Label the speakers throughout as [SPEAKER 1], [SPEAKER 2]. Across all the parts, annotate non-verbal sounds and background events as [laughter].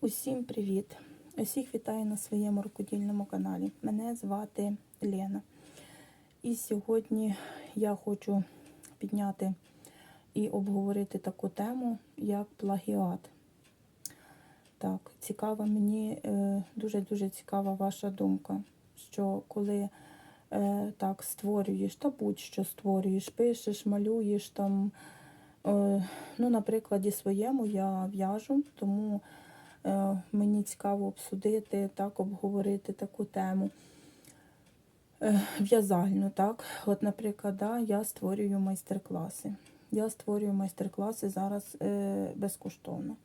[SPEAKER 1] Усім привіт! Усіх вітаю на своєму рукодільному каналі. Мене звати Лена. І сьогодні я хочу підняти і обговорити таку тему, як плагіат. Так, цікава мені, е, дуже-дуже цікава ваша думка, що коли е, так створюєш, та будь-що створюєш, пишеш, малюєш там. е, Ну, на прикладі своєму я в'яжу, тому Мені цікаво обсудити, так, обговорити таку тему. Е, В'язальну, так. От, наприклад, да, я створюю майстер-класи. Я створюю майстер-класи зараз е, безкоштовно.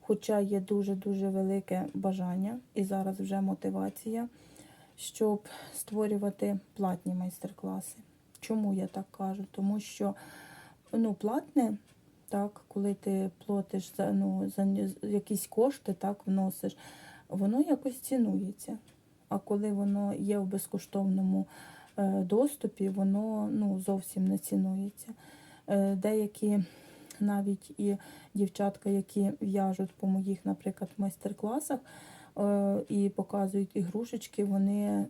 [SPEAKER 1] Хоча є дуже-дуже велике бажання і зараз вже мотивація, щоб створювати платні майстер-класи. Чому я так кажу? Тому що ну, платне так, коли ти платиш за ну, за якісь кошти, так, вносиш, воно якось цінується. А коли воно є в безкоштовному е, доступі, воно ну, зовсім не цінується. Е, деякі навіть і дівчатка, які в'яжуть по моїх, наприклад, майстер-класах е, і показують ігрушечки, вони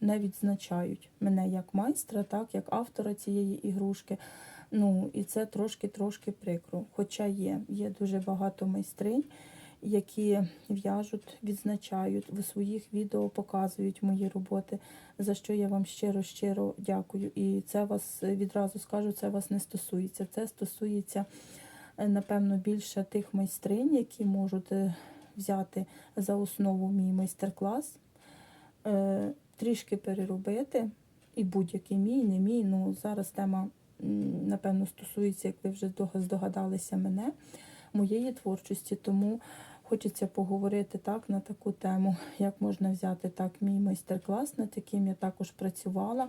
[SPEAKER 1] не відзначають мене як майстра, так, як автора цієї ігрушки. Ну, і це трошки-трошки прикро. Хоча є, є дуже багато майстринь, які в'яжуть, відзначають в своїх відео, показують мої роботи, за що я вам щиро-щиро дякую. І це вас відразу скажу, це вас не стосується. Це стосується, е, напевно, більше тих майстринь, які можуть е, взяти за основу мій майстер-клас, е, трішки переробити. І будь-який мій, не мій. Ну, зараз тема напевно, стосується, як ви вже здога- здогадалися мене, моєї творчості. Тому хочеться поговорити так на таку тему, як можна взяти так мій майстер-клас, над яким я також працювала.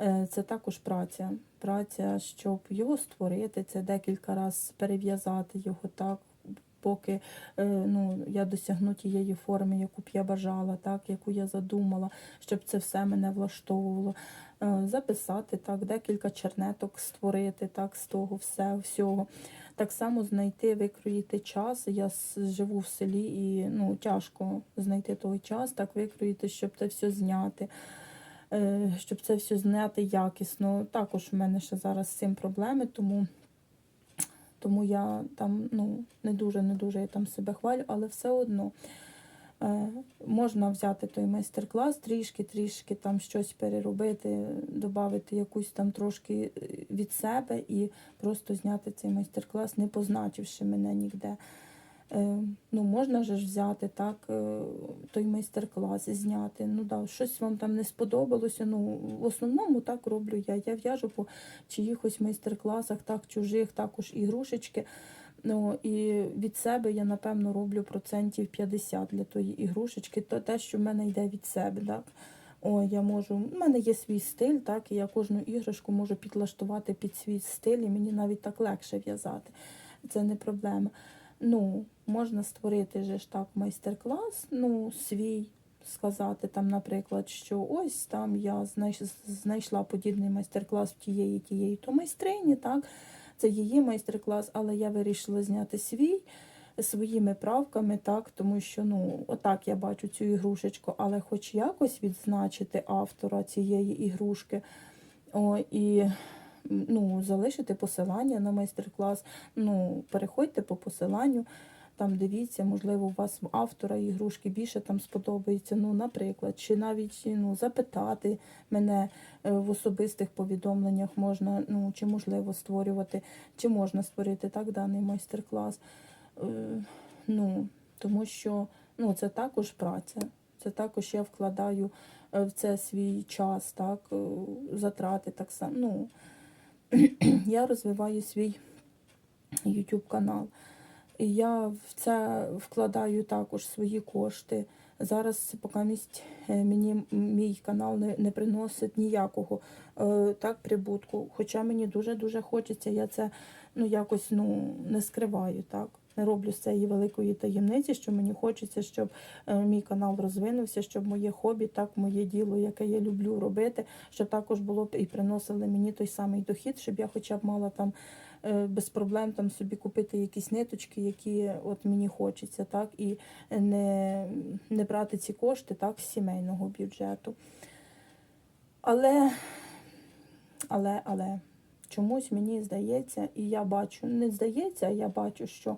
[SPEAKER 1] Е, Це також праця. Праця, щоб його створити, це декілька разів перев'язати його так, поки е, ну, я досягну тієї форми, яку б я бажала, так, яку я задумала, щоб це все мене влаштовувало. Е, Записати так, декілька чернеток створити так, з того все, всього. Так само знайти, викроїти час. Я живу в селі і ну, тяжко знайти той час, так викроїти, щоб це все зняти. Е, Щоб це все зняти якісно. Також в мене ще зараз з цим проблеми, тому, тому я там ну, не дуже не дуже я там себе хвалю, але все одно е, можна взяти той майстер-клас, трішки-трішки там щось переробити, додати якусь там трошки е, від себе і просто зняти цей майстер-клас, не позначивши мене ніде. Е, Ну, можна ж взяти так, е, той майстер-клас зняти. Ну да, щось вам там не сподобалося. Ну, в основному так роблю я. Я в'яжу по чиїхось майстер-класах, так, чужих, також ігрушечки. Ну, і від себе я, напевно, роблю процентів 50 для тої ігрушечки. То те, що в мене йде від себе. Так? О, я можу, у мене є свій стиль, так, і я кожну іграшку можу підлаштувати під свій стиль, і мені навіть так легше в'язати. Це не проблема. Ну, можна створити же ж так майстер-клас, ну, свій, сказати там, наприклад, що ось там я знайш- знайшла подібний майстер-клас в тієї, тієї то майстрині, так, це її майстер-клас, але я вирішила зняти свій своїми правками, так, тому що ну, отак я бачу цю ігрушечку, але хоч якось відзначити автора цієї ігрушки. О, і ну, залишити посилання на майстер-клас. Ну, переходьте по посиланню, там дивіться, можливо, у вас автора ігрушки більше там сподобається. Ну, наприклад, чи навіть ну, запитати мене е, в особистих повідомленнях можна, ну, чи можливо створювати, чи можна створити так даний майстер-клас. Е, Ну, тому що ну, це також праця. Це також я вкладаю е, в це свій час, так, затрати так само. Ну, [clears throat] я розвиваю свій YouTube канал. І я в це вкладаю також свої кошти. Зараз поки е, мені мій канал не, не приносить ніякого е, так прибутку. Хоча мені дуже-дуже хочеться, я це ну, якось ну, не скриваю. так. Не роблю з цієї великої таємниці, що мені хочеться, щоб е, мій канал розвинувся, щоб моє хобі, так, моє діло, яке я люблю робити, щоб також було б і приносили мені той самий дохід, щоб я хоча б мала там без проблем там собі купити якісь ниточки, які от мені хочеться, так, і не, не брати ці кошти так, з сімейного бюджету. Але, але, але чомусь мені здається, і я бачу, не здається, а я бачу, що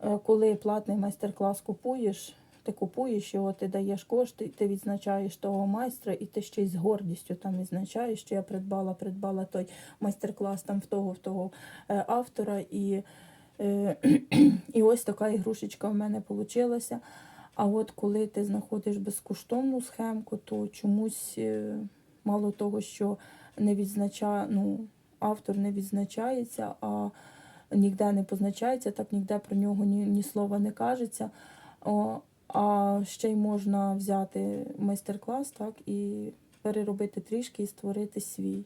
[SPEAKER 1] е, коли платний майстер-клас купуєш, ти купуєш його, ти даєш кошти, ти відзначаєш того майстра, і ти ще й з гордістю там відзначаєш, що я придбала, придбала той майстер-клас там в того, в того е, автора. І, е, [clears throat] і ось така ігрушечка в мене вийшла. А от коли ти знаходиш безкоштовну схемку, то чомусь е, мало того, що не відзначає, ну, автор не відзначається, а ніде не позначається, так ніде про нього ні, ні слова не кажеться. О, а ще й можна взяти майстер-клас, так, і переробити трішки і створити свій.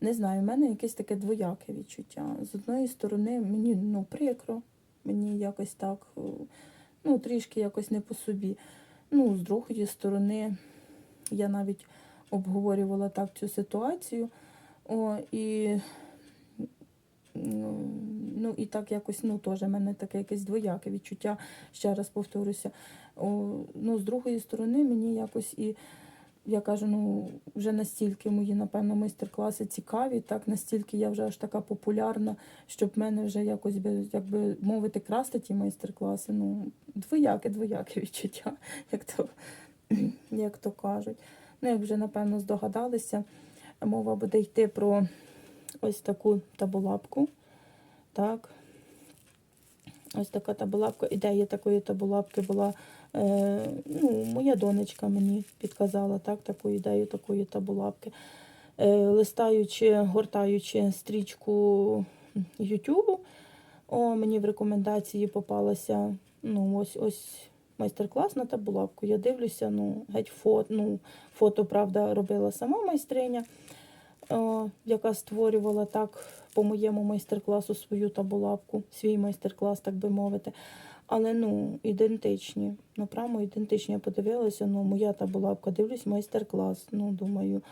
[SPEAKER 1] Не знаю, в мене якесь таке двояке відчуття. З одної сторони, мені ну, прикро, мені якось так, е, ну, трішки якось не по собі. Ну, з другої сторони, я навіть обговорювала так цю ситуацію. О, і, ну, ну, і так якось, ну, теж в мене таке якесь двояке відчуття, ще раз повторюся. Ну, з другої сторони, мені якось і я кажу, ну вже настільки мої, напевно, майстер-класи цікаві, так настільки я вже аж така популярна, щоб в мене вже якось би, як мовити, красти ті майстер-класи. Ну, двояке, двояке відчуття, як то, як то кажуть. Ну, як вже, напевно, здогадалися, мова буде йти про ось таку табулапку. Так. Ось така табулапка. Ідея такої табулапки була. Е, ну, моя донечка мені підказала так, таку ідею такої табулапки. Е, листаючи, гортаючи стрічку Ютубу, мені в рекомендації попалася ну, ось ось майстер-клас на табулапку. Я дивлюся, ну, геть фото, ну, фото, правда, робила сама майстриня, яка створювала так по моєму майстер-класу свою табулапку, свій майстер-клас, так би мовити. Але ну, ідентичні. Ну, прямо ідентичні. Я подивилася, ну, моя табулапка, дивлюсь, майстер-клас. Ну, думаю,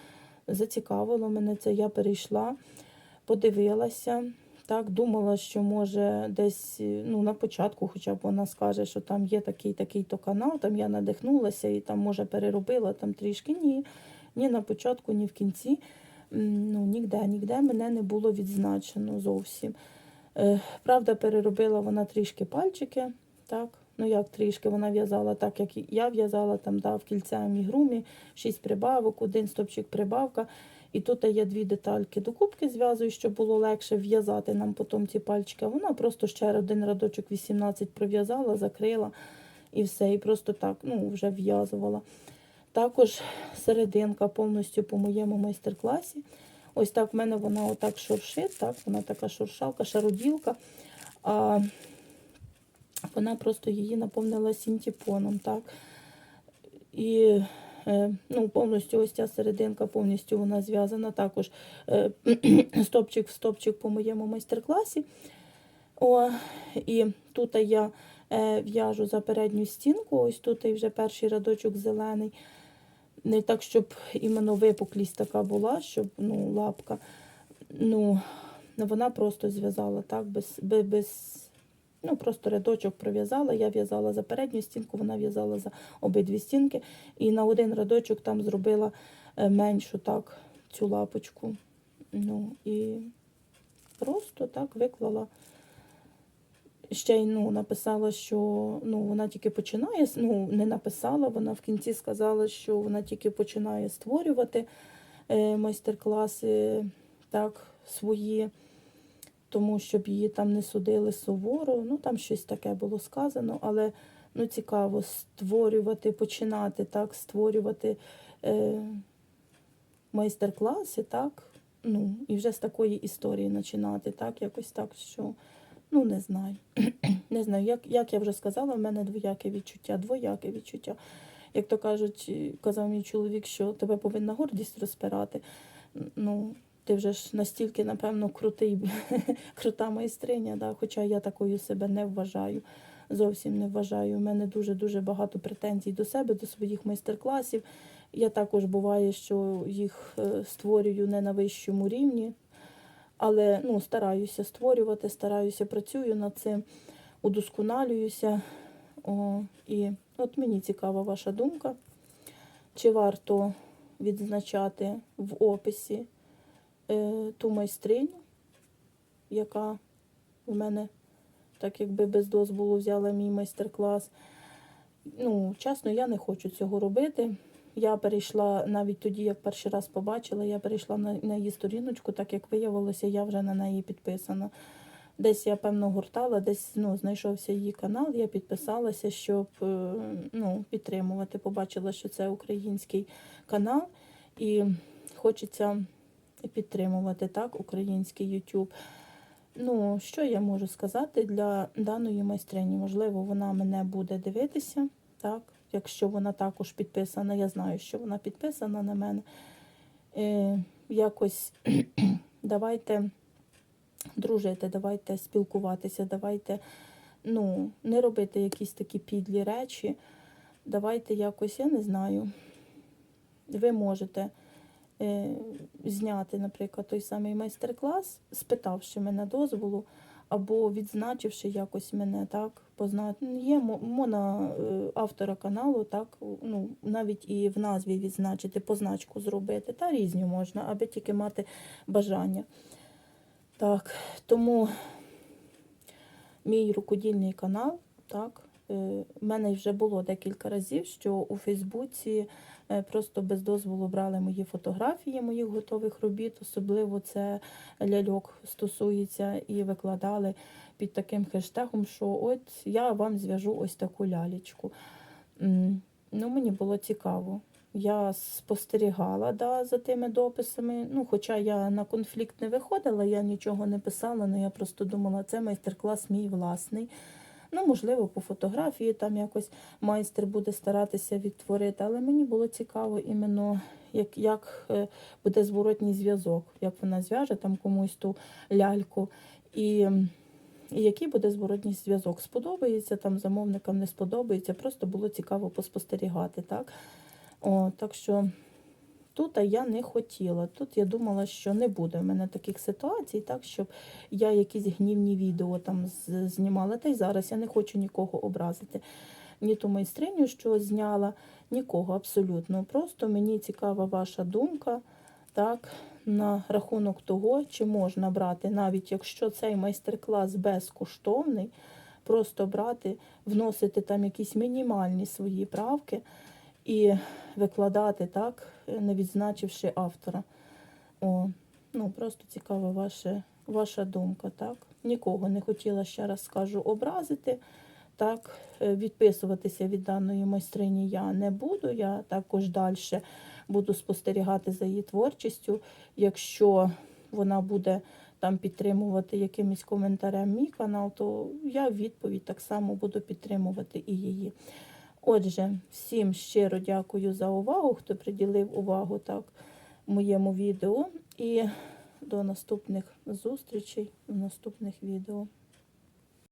[SPEAKER 1] зацікавило мене це. Я перейшла, подивилася. Так, думала, що може десь ну, на початку, хоча б вона скаже, що там є такий такий то канал, там я надихнулася і там, може, переробила там трішки. Ні, ні на початку, ні в кінці. Ну, Ніде, ніде мене не було відзначено зовсім. Е, Правда, переробила вона трішки пальчики. Так, ну як трішки вона в'язала, так як я в'язала, там дав кільця амігрумі, шість прибавок, один стопчик прибавка. І тут я дві детальки докупки зв'язую, щоб було легше в'язати нам потім ці пальчики. Вона просто ще один радочок 18 пров'язала, закрила і все. І просто так ну, вже в'язувала. Також серединка повністю по моєму майстер-класі. Ось так в мене вона отак шуршить, так, вона така шуршалка, шароділка. А вона просто її наповнила синтепоном, так. І е, ну, повністю ось ця серединка повністю вона зв'язана також е, [clears throat] стопчик в стопчик по моєму майстер-класі. О, І тут я е, в'яжу за передню стінку, ось тут і вже перший рядочок зелений. Не так, щоб іменно випуклість така була, щоб ну, лапка. Ну, вона просто зв'язала так, без, без, Ну, просто рядочок пров'язала, я в'язала за передню стінку, вона в'язала за обидві стінки. І на один рядочок там зробила е, меншу так, цю лапочку. Ну, і просто так виклала. Ще й ну, написала, що ну, вона тільки починає, ну, не написала, вона в кінці сказала, що вона тільки починає створювати е, майстер-класи так, свої тому щоб її там не судили суворо. Ну там щось таке було сказано, але ну, цікаво створювати, починати так, створювати е, майстер-класи, так. Ну, і вже з такої історії починати, так, якось так, що ну не знаю. [clears throat] не знаю, як як я вже сказала, в мене двояке відчуття, двояке відчуття. Як то кажуть, казав мій чоловік, що тебе повинна гордість розпирати. Ну, ти вже ж настільки, напевно, крутий, [laughs] крута майстриня, да? хоча я такою себе не вважаю. Зовсім не вважаю. У мене дуже-дуже багато претензій до себе, до своїх майстер-класів. Я також буває, що їх е, створюю не на вищому рівні. Але ну, стараюся створювати, стараюся, працюю над цим, удосконалююся. О, і от мені цікава ваша думка, чи варто відзначати в описі е, ту майстриню, яка в мене так якби без дозволу взяла мій майстер-клас. Ну, чесно, я не хочу цього робити. Я перейшла навіть тоді, як перший раз побачила, я перейшла на, на її сторіночку, так як виявилося, я вже на неї підписана. Десь я, певно, гуртала, десь ну, знайшовся її канал, я підписалася, щоб е, ну, підтримувати. Побачила, що це український канал, і хочеться підтримувати так, український YouTube. Ну, що я можу сказати для даної майстрині? Можливо, вона мене буде дивитися, так? Якщо вона також підписана, я знаю, що вона підписана на мене. Е, якось [clears throat] давайте дружити, давайте спілкуватися, давайте ну, не робити якісь такі підлі речі. Давайте якось, я не знаю, ви можете е, зняти, наприклад, той самий майстер-клас, спитавши мене дозволу, або відзначивши якось мене, так, познати. Є мо- можна е, автора каналу, так, ну, навіть і в назві відзначити, позначку зробити, та різні можна, аби тільки мати бажання. Так, тому мій рукодільний канал, так, е, в мене вже було декілька разів, що у Фейсбуці просто без дозволу брали мої фотографії моїх готових робіт, особливо це ляльок стосується, і викладали під таким хештегом, що от я вам зв'яжу ось таку лялечку. Ну, мені було цікаво. Я спостерігала да, за тими дописами. Ну, хоча я на конфлікт не виходила, я нічого не писала, але я просто думала, це майстер-клас мій власний. Ну, можливо, по фотографії там якось майстер буде старатися відтворити, але мені було цікаво іменно, як, як е, буде зворотній зв'язок, як вона зв'яже там комусь ту ляльку. І, і який буде зворотній зв'язок. Сподобається там замовникам, не сподобається. Просто було цікаво поспостерігати. Так, О, так що тут я не хотіла. Тут я думала, що не буде в мене таких ситуацій, так, щоб я якісь гнівні відео там знімала. Та й зараз я не хочу нікого образити. Ні ту майстриню, що зняла, нікого абсолютно. Просто мені цікава ваша думка так, на рахунок того, чи можна брати, навіть якщо цей майстер-клас безкоштовний, просто брати, вносити там якісь мінімальні свої правки і викладати так, не відзначивши автора. О, ну просто цікава ваша, ваша думка, так? Нікого не хотіла, ще раз скажу, образити. Так, відписуватися від даної майстрині я не буду. Я також далі буду спостерігати за її творчістю. Якщо вона буде там підтримувати якимось коментарем мій канал, то я в відповідь так само буду підтримувати і її. Отже, всім щиро дякую за увагу, хто приділив увагу так моєму відео. І до наступних зустрічей в наступних відео.